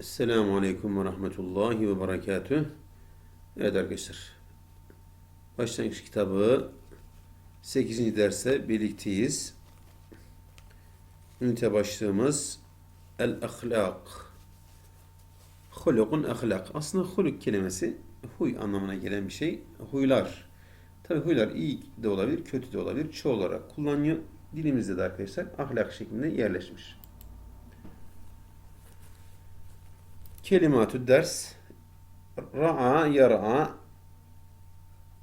Esselamu Aleyküm ve Rahmetullahi ve Berekatüh. Evet arkadaşlar. Başlangıç kitabı 8. derse birlikteyiz. Ünite başlığımız El-Ahlak. Hulukun ahlak. Aslında huluk kelimesi huy anlamına gelen bir şey. Huylar. Tabi huylar iyi de olabilir, kötü de olabilir. Çoğu olarak kullanıyor. Dilimizde de arkadaşlar ahlak şeklinde yerleşmiş. Kelimatü ders ra'a yara'a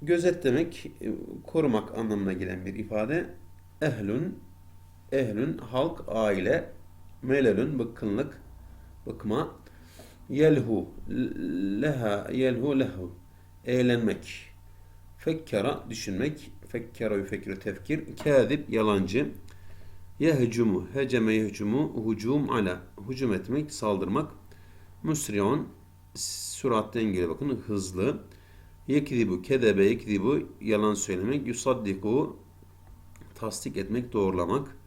gözetlemek, korumak anlamına gelen bir ifade. Ehlün ehlün halk, aile, melelün bıkkınlık, bıkma. Yelhu leha yelhu lehu eğlenmek. Fekkara düşünmek. Fekkara yüfekir tefkir. Kâzib yalancı. Yehcumu heceme yehcumu hucum ala hücum etmek, saldırmak. Musri'un süratten geliyor bakın hızlı. Yekzibu kedebe yekzibu yalan söylemek. Yusaddiku tasdik etmek, doğrulamak.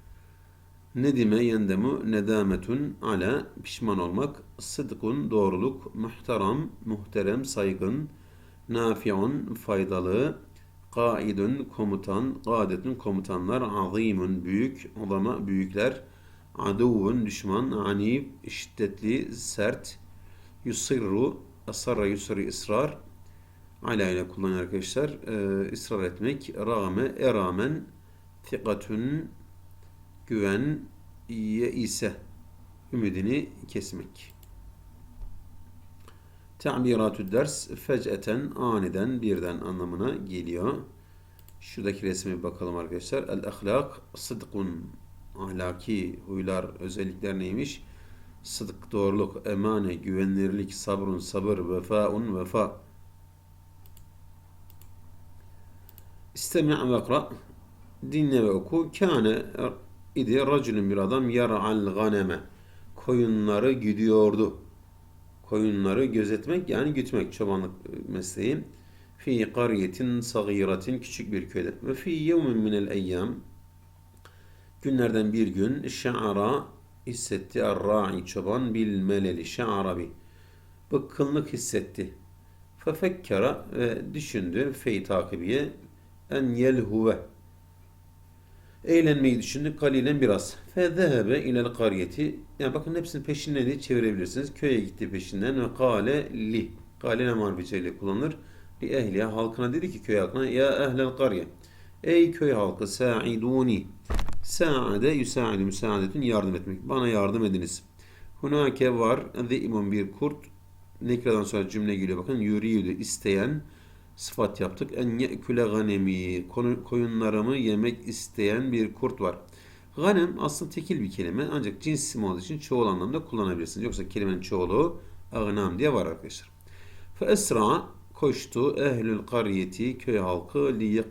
Nedime yendemu nedametun ala pişman olmak. Sıdkun doğruluk. Muhtaram muhterem saygın. Nafi'un faydalı. Kaidun komutan. Gadetun komutanlar. Azimun büyük. Adama büyükler. Aduvun düşman. Anif şiddetli sert. Yusirru asarra yusri ısrar. Ala ile kullanıyor arkadaşlar. Ee, ısrar etmek. Rağme eramen. Fikatun güven ye ise ümidini kesmek. Ta'biratü ders fec'eten aniden birden anlamına geliyor. Şuradaki resme bir bakalım arkadaşlar. El ahlak sıdkun ahlaki huylar özellikler neymiş? Sıdk doğruluk, emane, güvenilirlik, sabrun sabır, vefaun vefa. İstemi' ve akra dinle ve oku. Kâne idi racülün bir adam yara'al ganeme. Koyunları güdüyordu. Koyunları gözetmek yani gütmek çobanlık mesleği. Fi kariyetin sagiratin küçük bir köyde. Ve fi yevmin minel eyyam günlerden bir gün şa'ara hissetti ar-ra'i çoban bil meleli şa'ara bi. Bıkkınlık hissetti. Fefekkara ve düşündü fey takibiye en yelhuve eğlenmeyi düşündü kalilen biraz. Fezehebe ilel kariyeti. Yani bakın hepsini peşinden de çevirebilirsiniz. Köye gitti peşinden ve kale li. Kale ne marifetiyle kullanılır? Li ehliye halkına dedi ki köy halkına ya ehlel kariye. Ey köy halkı sa'iduni. Sa'ade yusa'ide müsaadetün yardım etmek. Bana yardım ediniz. Hunake var zi'mun bir kurt. Nekreden sonra cümle geliyor bakın. Yürüyüdü isteyen sıfat yaptık. En ye'küle ganemi. Koyunlarımı yemek isteyen bir kurt var. Ganem aslında tekil bir kelime ancak cins isim olduğu için çoğul anlamda kullanabilirsiniz. Yoksa kelimenin çoğulu agnam diye var arkadaşlar. Fe esra koştu ehlül kariyeti köy halkı li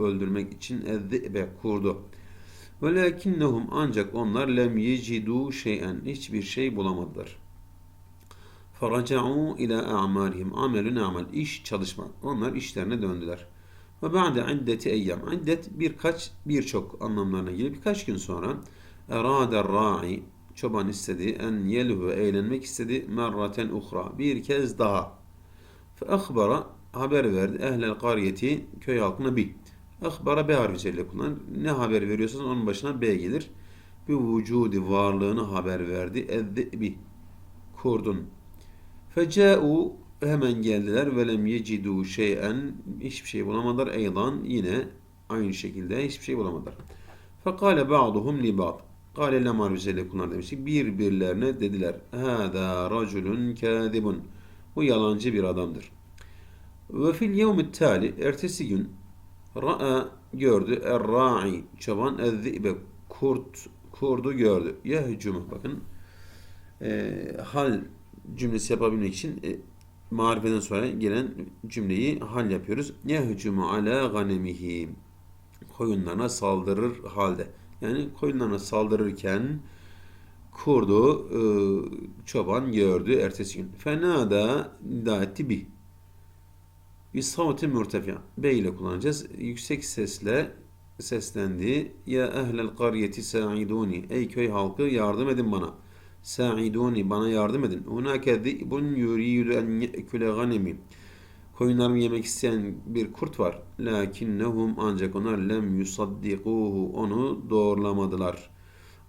öldürmek için ezzibe kurdu. Velakinnehum ancak onlar lem yecidu şeyen hiçbir şey bulamadılar. Faraca'u ila a'malihim. Amelün amal. iş çalışma. Onlar işlerine döndüler. Ve ba'de iddeti eyyam. İddet birkaç, birçok anlamlarına geliyor. Birkaç gün sonra erade ra'i çoban istedi en yelhu eğlenmek istedi merraten uhra. Bir kez daha. Fe haber verdi ehlel kariyeti köy halkına bi. Akhbara B harfiyle kullanır. Ne haber veriyorsanız onun başına B gelir. Bir vücudi varlığını haber verdi. Ezzibi kurdun Feca'u hemen geldiler ve lem yecidu şey'en hiçbir şey bulamadılar. Eydan yine aynı şekilde hiçbir şey bulamadılar. Fekale ba'duhum li ba'd. Kale lemar üzerinde kullanır demiştik. Birbirlerine dediler. Hâdâ raculun kâzibun. Bu yalancı bir adamdır. Ve fil yevmit tali ertesi gün ra'a gördü er-ra'i çoban ezzibe kurt kurdu gördü. Yehcumu bakın e, hal cümlesi yapabilmek için e, marifeden sonra gelen cümleyi hal yapıyoruz. Yehcumu ala ganemihi koyunlarına saldırır halde. Yani koyunlarına saldırırken kurdu e, çoban gördü ertesi gün. Fena da nida etti bi. Bir savti mürtefi'a. B ile kullanacağız. Yüksek sesle seslendi. Ya ehlel kariyeti sa'iduni. Ey köy halkı yardım edin bana. Sa'iduni bana yardım edin. Hunake zi'bun yuridu en ye'kule ganemi. Koyunlarımı yemek isteyen bir kurt var. Lakinnehum ancak onlar lem yusaddikuhu. Onu doğrulamadılar.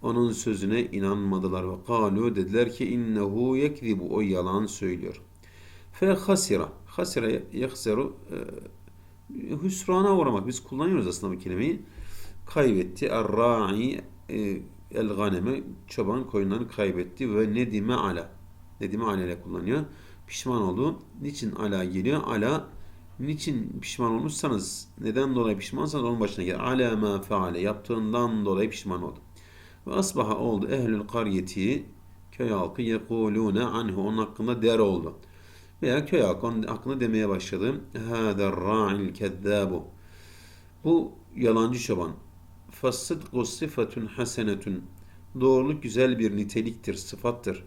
Onun sözüne inanmadılar. Ve kalu dediler ki innehu yekzibu. O yalan söylüyor. Fe hasira. Hasira yahseru e, hüsrana uğramak. Biz kullanıyoruz aslında bu kelimeyi. Kaybetti. Er-ra'i e, el ganeme çoban koyunlarını kaybetti ve nedime ala. Nedime ala ile kullanıyor. Pişman oldu. Niçin ala geliyor? Ala niçin pişman olmuşsanız, neden dolayı pişmansanız onun başına gelir. Ala ma faale yaptığından dolayı pişman oldu. Ve asbaha oldu ehlül karyeti köy halkı yekulune anhu onun hakkında der oldu. Veya köy hakkında demeye başladı. Hâder ra'il kezzabu. Bu yalancı çoban. Fasıdku sıfatun hasenetun. Doğruluk güzel bir niteliktir, sıfattır.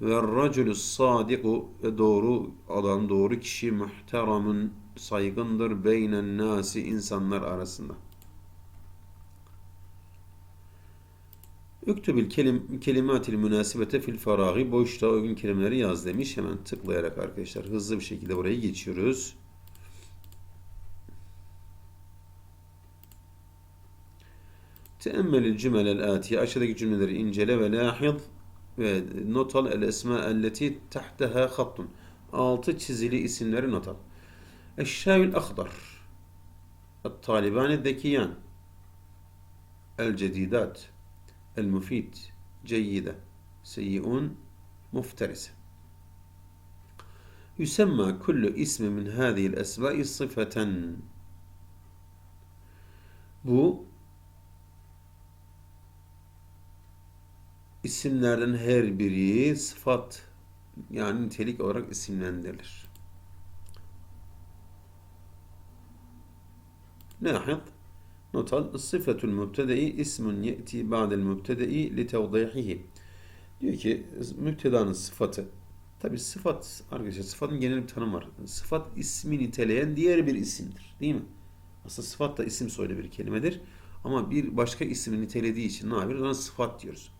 Ve racülü sadiku ve doğru adam, doğru kişi muhteramun saygındır beynen nasi insanlar arasında. Üktübül kelim, kelimatil münasibete fil faragi. Boşta uygun kelimeleri yaz demiş. Hemen tıklayarak arkadaşlar hızlı bir şekilde buraya geçiyoruz. Teemmelil cümelel atiye. Aşağıdaki cümleleri incele ve lahid ve not el esma elleti tahteha hattun. Altı çizili isimleri not al. Eşşavil akhdar. Taliban'ı dekiyan. El cedidat. المفيد جيدة سيئون مفترسة يسمى كل اسم من هذه الأسماء صفة bu isimlerden her biri sıfat yani nitelik olarak isimlendirilir. Not al. Sıfetül mübtedeyi ismun ye'ti ba'del mübtedeyi li tevdihihi. Diyor ki mübtedanın sıfatı. Tabi sıfat arkadaşlar sıfatın genel bir tanım var. Sıfat ismi niteleyen diğer bir isimdir. Değil mi? Aslında sıfat da isim soylu bir kelimedir. Ama bir başka ismi nitelediği için ne yapıyoruz? Ona sıfat diyoruz.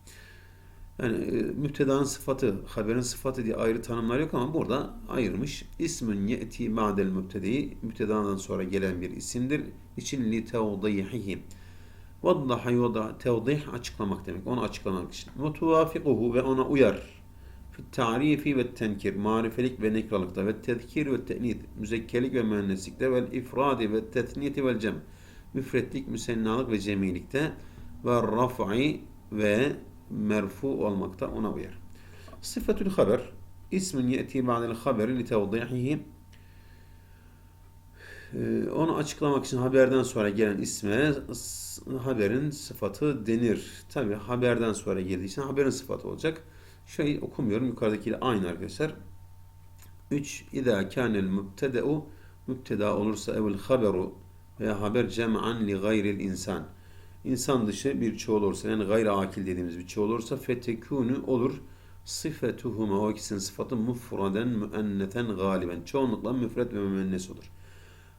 Yani e, müptedanın sıfatı, haberin sıfatı diye ayrı tanımlar yok ama burada ayırmış. İsmün ye'ti ba'del mübtedeyi müptedadan sonra gelen bir isimdir. İçin li tevdihihi. Vaddaha yoda tevdih açıklamak demek. Onu açıklamak için. Ve tuvafikuhu ve ona uyar. Fit tarifi ve tenkir. Marifelik ve nekralıkta ve tezkir ve te'nid. Müzekkelik ve müenneslikte ve ifradi ve tetniyeti ve cem. Müfretlik, müsennalık ve cemilikte ve raf'i ve merfu olmakta ona uyar. Sıfatül haber ismin yeti ba'del haberi li tevdihihi ee, onu açıklamak için haberden sonra gelen isme haberin sıfatı denir. Tabi haberden sonra geldiği için haberin sıfatı olacak. Şöyle okumuyorum. Yukarıdakiyle aynı arkadaşlar. 3. İzâ kânel mübtede'u mübteda olursa evvel haberu veya haber cem'an li gayril insan. İnsan dışı bir çoğul olursa yani gayri akil dediğimiz bir çoğul olursa fetekûnü olur. Sıfetuhuma o ikisinin sıfatı mufraden müenneten galiben. Çoğunlukla müfret ve müennes olur.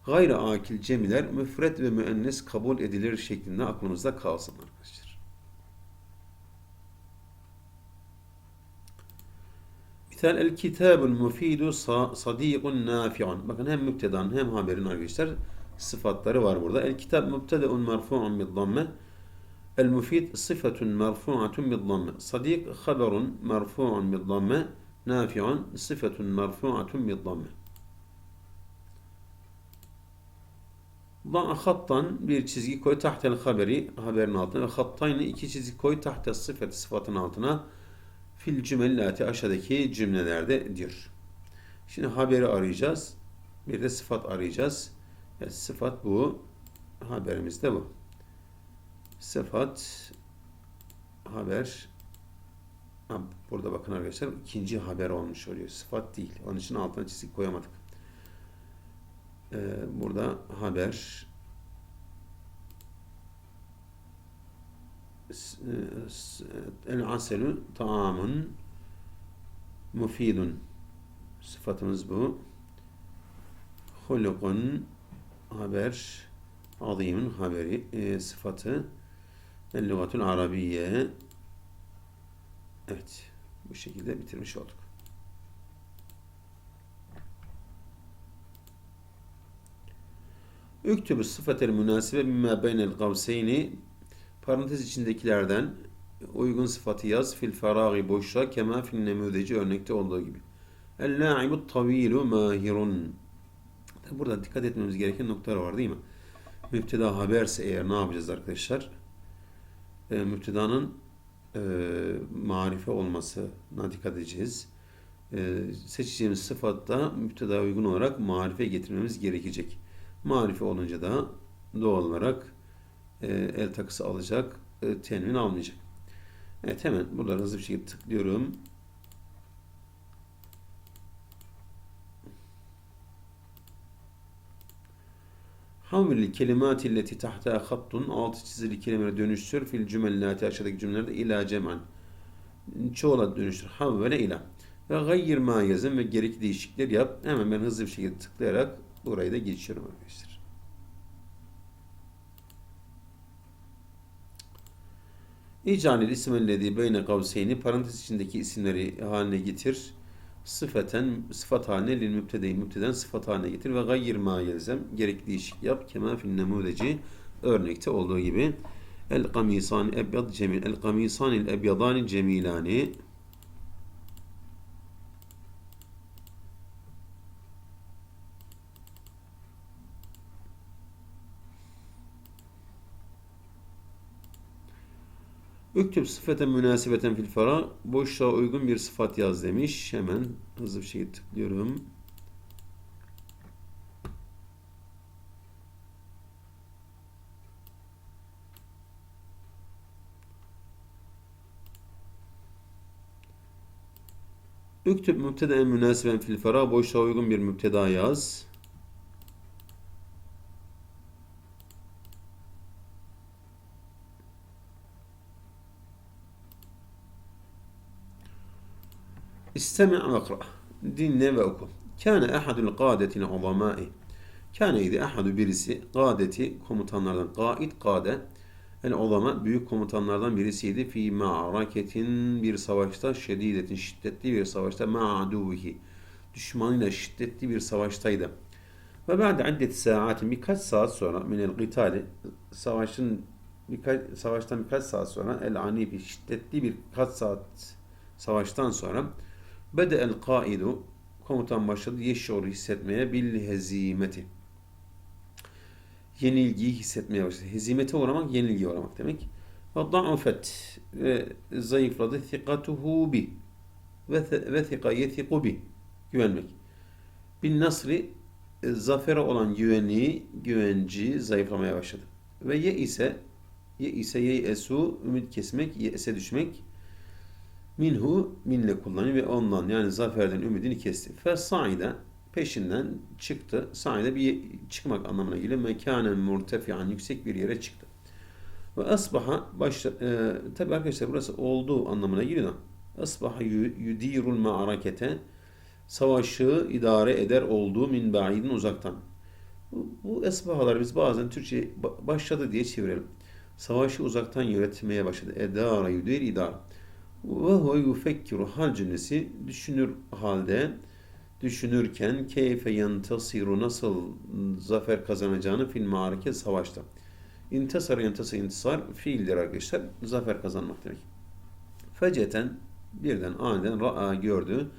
Gayri akil cemiler müfret ve müennes kabul edilir şeklinde aklımızda kalsın arkadaşlar. Misal el kitabul mufidu sadikun nafi'un. Bakın hem müptedan hem haberin arkadaşlar sıfatları var burada. El kitap mübtedeun merfu'un bil damme. El mufid sıfatun merfu'atun bil damme. Sadik haberun merfu'un bil damme. Nafi'un sıfatun merfu'atun bil damme. Hattan bir çizgi koy tahtel haberi haberin altına ve hattayni iki çizgi koy tahtel sıfat sıfatın altına fil cümellati aşağıdaki cümlelerde diyor. Şimdi haberi arayacağız. Bir de sıfat arayacağız. Evet, sıfat bu. Haberimiz de bu. Sıfat haber ha, burada bakın arkadaşlar ikinci haber olmuş oluyor. Sıfat değil. Onun için altına çizik koyamadık. Ee, burada haber el aselü taamun mufidun sıfatımız bu. Hulukun haber azimin haberi e, sıfatı el lügatul arabiye evet Bu şekilde bitirmiş olduk. Üktübü sıfatel münasibe mimma beynel kavseyni parantez içindekilerden uygun sıfatı yaz fil feragi boşluğa kema fil nemudeci örnekte olduğu gibi. El la'ibu tavilu mahirun. Burada dikkat etmemiz gereken noktalar var değil mi? Müpteda haberse eğer ne yapacağız arkadaşlar? E, müptedanın e, marife olmasına dikkat edeceğiz. E, seçeceğimiz sıfatta müpteda uygun olarak marife getirmemiz gerekecek. Marife olunca da doğal olarak e, el takısı alacak, e, tenvin almayacak. Evet hemen burada hızlı bir şekilde tıklıyorum. Havli kelimati illeti tahta hattun altı çizili kelimelere dönüştür fil cümellati aşağıdaki cümlelerde ila ceman. Çoğula dönüştür. Havvele ila. Ve gayyir ma yazın ve gerekli değişiklikler yap. Hemen ben hızlı bir şekilde tıklayarak burayı da geçiyorum arkadaşlar. İcalil ismellezi beyne kavseyni parantez içindeki isimleri haline getir. Sıfaten sıfat haline lil mübtedeyi mübteden sıfat haline getir ve gayyir ma yelzem gerekli değişik yap. Kema fil nemudeci örnekte olduğu gibi. El kamisan ebyad cemil. El kamisanil ebyadani cemilani. Üktüb sıfeten münasebeten fil fara. Boşluğa uygun bir sıfat yaz demiş. Hemen hızlı bir şekilde tıklıyorum. Üktüb mübteden münaseben fil fara. Boşluğa uygun bir mübteda yaz. İstemi' ve akra. Dinle ve oku. Kâne ehadul kâdetil azamâi. Kâne idi ehadu birisi kâdeti komutanlardan. Kaid kâde. El ulama büyük komutanlardan birisiydi. Fi ma'raketin bir savaşta şedidetin şiddetli bir savaşta ma'aduvihi. Düşmanıyla şiddetli bir savaştaydı. Ve ba'de addet saatin birkaç saat sonra minel gitali savaşın birkaç, savaştan birkaç saat sonra el anifi şiddetli birkaç saat savaştan sonra Bede el kaidu komutan başladı yeşşoru hissetmeye bil hezimeti. Yenilgiyi hissetmeye başladı. Hezimete uğramak yenilgiye uğramak demek. Ve da'ufet ve zayıfladı thikatuhu bi ve thika yethiku bi güvenmek. Bin nasri e, zafere olan güvenliği, güvenci zayıflamaya başladı. Ve ye ise ye ise ye esu ümit kesmek, ye ese düşmek minhu minle kullanıyor ve ondan yani zaferden ümidini kesti. Fe sa'ide peşinden çıktı. Sa'ide bir çıkmak anlamına geliyor. Mekanen murtefian yüksek bir yere çıktı. Ve asbaha başla, e, tabi arkadaşlar burası olduğu anlamına geliyor. Asbaha yudirul ma'arakete savaşı idare eder olduğu min ba'idin uzaktan. Bu, bu esbahalar biz bazen Türkçe başladı diye çevirelim. Savaşı uzaktan yönetmeye başladı. Edara yudir idare. Ve huve yufekkiru hal cümlesi düşünür halde düşünürken keyfe yentasiru nasıl zafer kazanacağını fil marike savaşta. İntasar yentasa intisar fiildir arkadaşlar. Zafer kazanmak demek. Feceten birden aniden ra'a gördü.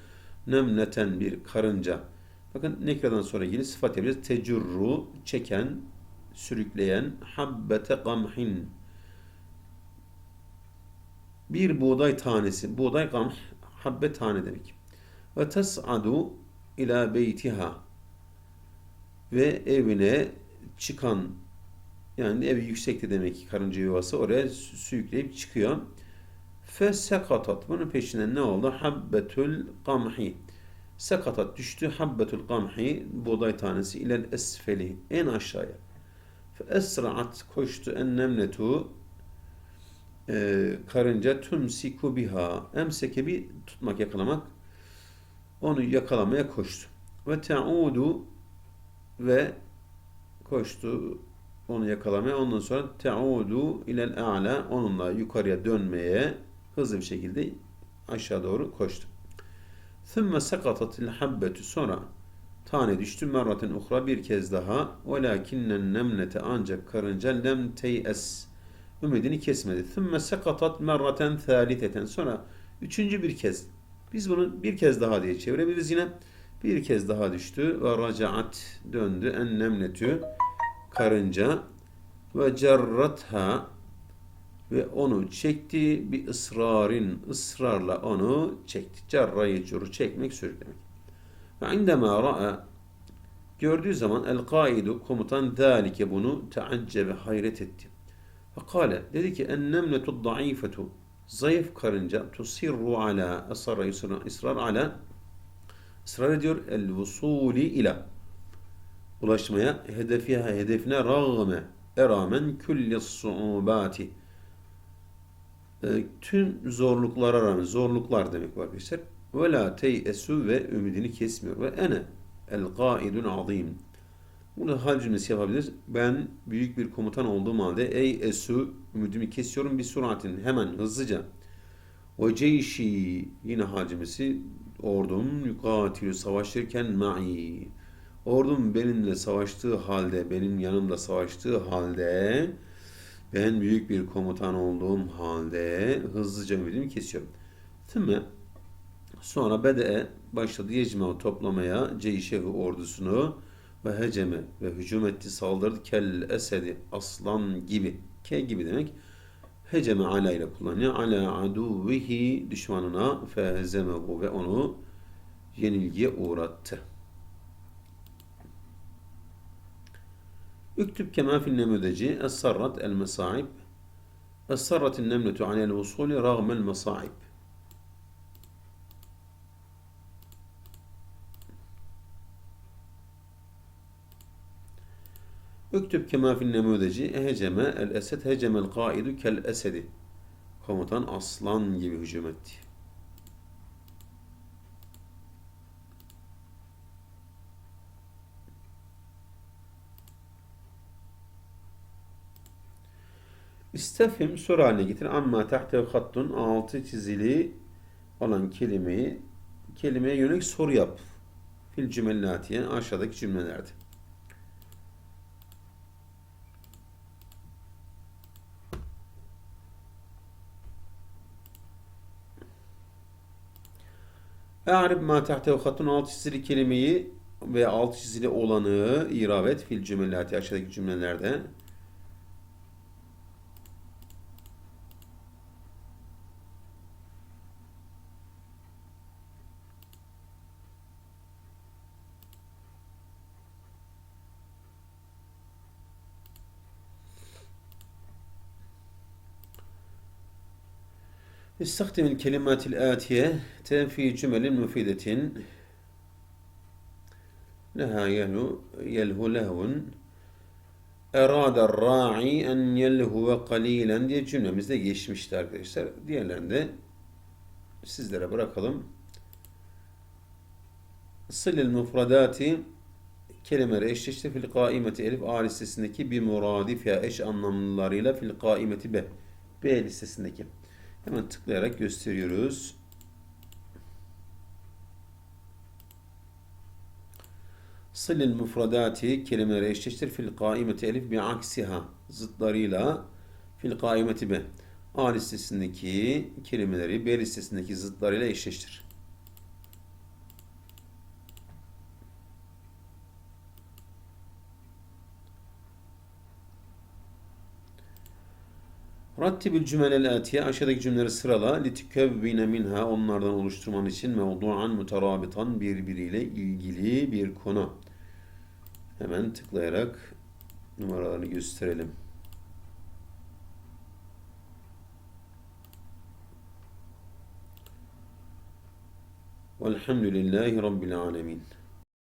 Nemneten bir karınca. Bakın nekradan sonra ilgili sıfat yapacağız. Tecurru çeken, sürükleyen, habbete gamhin bir buğday tanesi. Buğday gamh, habbe tane demek. Ve tes'adu ila beytiha ve evine çıkan yani evi yüksekte demek ki karınca yuvası oraya sürükleyip çıkıyor. Fesekatat. Bunun peşinden ne oldu? Habbetül gamhi. Sekatat düştü. Habbetül gamhi buğday tanesi ile esfeli en aşağıya. Fe esra'at koştu en nemletu e, karınca tümsiku biha emseke bir tutmak yakalamak onu yakalamaya koştu. Ve te'udu ve koştu onu yakalamaya ondan sonra te'udu ilel a'la onunla yukarıya dönmeye hızlı bir şekilde aşağı doğru koştu. Thumma sakatatil habbetu sonra tane düştü merraten uhra bir kez daha. Velakinnen nemlete ancak karınca lem teyes ümidini kesmedi. ثُمَّ سَقَطَتْ merraten ثَالِثَةً Sonra üçüncü bir kez biz bunu bir kez daha diye çevirebiliriz yine. Bir kez daha düştü ve racaat döndü en nemletü karınca ve cerratha ve onu çekti bir ısrarın ısrarla onu çekti. Cerrayı curu çekmek sürüklemek. Ve indema ra'a gördüğü zaman el kaidu komutan zalike bunu teaccebe hayret etti. Ve kale dedi ki en nemletu daifetu zayıf karınca tusirru ala ısrar ısrar ala ısrar ediyor el vusuli ila. Ulaşmaya hedefiye hedefine rağme eramen külli suubati e, tüm zorluklara rağmen zorluklar demek var arkadaşlar. Ve la teyesu ve ümidini kesmiyor. Ve ene el kaidun azim Burada hal cümlesi yapabiliriz. Ben büyük bir komutan olduğum halde ey esu ümidimi kesiyorum bir suratin hemen hızlıca. Ve ceyşi yine hal cümlesi ordum yukatilü savaşırken ma'i. Ordum benimle savaştığı halde, benim yanımda savaştığı halde ben büyük bir komutan olduğum halde hızlıca ümidimi kesiyorum. Thümme sonra bede başladı yecme toplamaya ceyşehu ordusunu ve heceme ve hücum etti saldırdı. Kel esedi aslan gibi. Ke gibi demek. Heceme ala ile kullanıyor. Ala aduvihi düşmanına fehezemehu ve onu yenilgiye uğrattı. Üktüb kema fil nemüdeci es-sarrat el-mesaib. Es-sarrat el-nemletu alel vusuli rağmel mesaib Üktüb kema fil nemudeci eheceme el esed hecemel kaidu kel esedi. Komutan aslan gibi hücum etti. İstefhim soru haline getir. Amma tahte hattun altı çizili olan kelimeyi kelimeye yönelik soru yap. Fil cümellatiye aşağıdaki cümlelerde. E'arib ma tehtehu hatun alt çizili kelimeyi ve alt çizili olanı irab et fil cümlelati aşağıdaki cümlelerde. استخدم الكلمات الآتية في جمل مفيدة لها يلهو, يلهو لهو Erada ra'i en yelhuve kalilen diye cümlemizde geçmişti arkadaşlar. Diğerlerini de sizlere bırakalım. Sılil mufradati kelimeleri eşleşti fil kaimeti elif A listesindeki bir muradif eş anlamlılarıyla fil kaimeti B. B listesindeki. Hemen tıklayarak gösteriyoruz. Sılil mufradati kelimeleri eşleştir fil kaimeti elif bi aksiha zıtlarıyla fil kaimeti be. A listesindeki kelimeleri B listesindeki zıtlarıyla eşleştir. Rattibül cümelel atiye aşağıdaki cümleleri sırala litikevvine minha onlardan oluşturman için mevduan mutarabitan birbiriyle ilgili bir konu. Hemen tıklayarak numaralarını gösterelim. Velhamdülillahi Rabbil alemin.